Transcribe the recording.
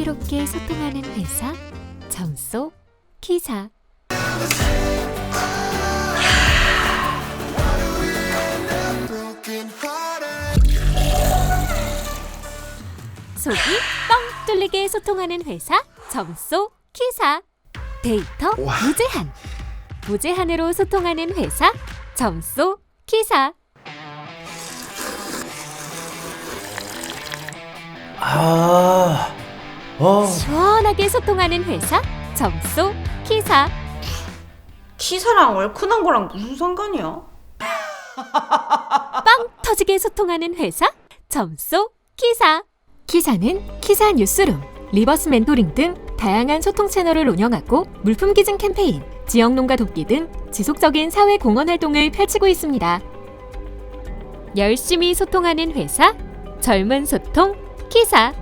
풍요롭게 소통하는 회사 점소 키사. 속이 뻥 뚫리게 소통하는 회사 점소 키사. 데이터 무제한. 무제한으로 소통하는 회사 점소 키사. 아, 어, 시원하게 소통하는 회사? 점소 키사? 키사랑 얼큰한 거랑 무슨 상관이야? 빵 터지게 소통하는 회사? 점소 키사? 키사는 키사 뉴스룸 리버스 멘토링 등 다양한 소통 채널을 운영하고 물품 기증 캠페인 지역 농가 돕기 등 지속적인 사회 공헌 활동을 펼치고 있습니다. 열심히 소통하는 회사? 젊은 소통? 키사